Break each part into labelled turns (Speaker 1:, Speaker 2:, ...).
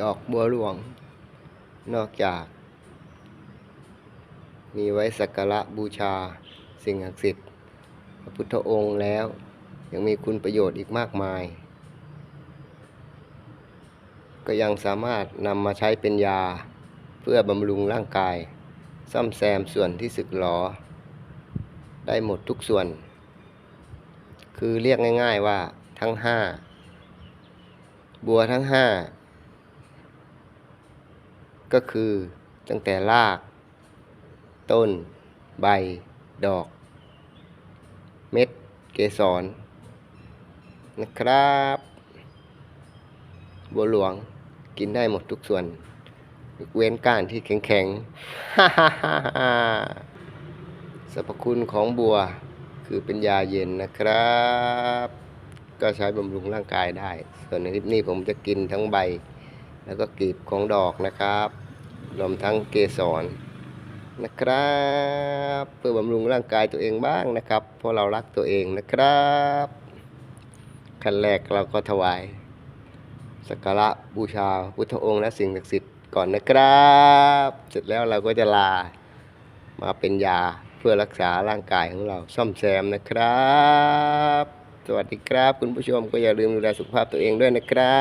Speaker 1: ดอกบัวหลวง นอกจาก มีไว้สักการะบูชาสิ่งศักดิ์สิทธิ์พระพุทธองค์แล้ว ยังมีคุณประโยชน์อีกมากมาย ก็ยังสามารถนำมาใช้เป็นยาเพื่อบำรุงร่างกาย ซ่อมแซมส่วนที่สึกหรอ ได้หมดทุกส่วน คือเรียกง่าย ๆว่าทั้งห้าบัวทั้งห้า ก็คือตั้งแต่ราก ต้น ใบ ดอก เม็ด เกสร นะครับบัวหลวงกินได้หมดทุกส่วนยกเว้นก้านที่แข็งๆสรรพคุณของบัวคือเป็นยาเย็นนะครับ ก็ใช้บำรุงร่างกายได้ ส่วนในคลิปนี้ผมจะกินทั้งใบ แล้วก็กลีบของดอกนะครับรวมทั้งเกสรนะครับ เพื่อบำรุงร่างกายตัวเองบ้างนะครับเพราะเรารักตัวเองนะครับขั้นแรกเราก็ถวายสักการะบูชาพุทธองค์และสิ่งศักดิ์สิทธิ์ก่อนนะครับ เสร็จแล้วเราก็จะลามาเป็นยาเพื่อรักษาร่างกายของเราซ่อมแซมนะครับ สวัสดีครับ คุณผู้ชมก็อย่าลืมดูแลสุขภาพตัวเองด้วยนะครั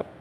Speaker 1: บ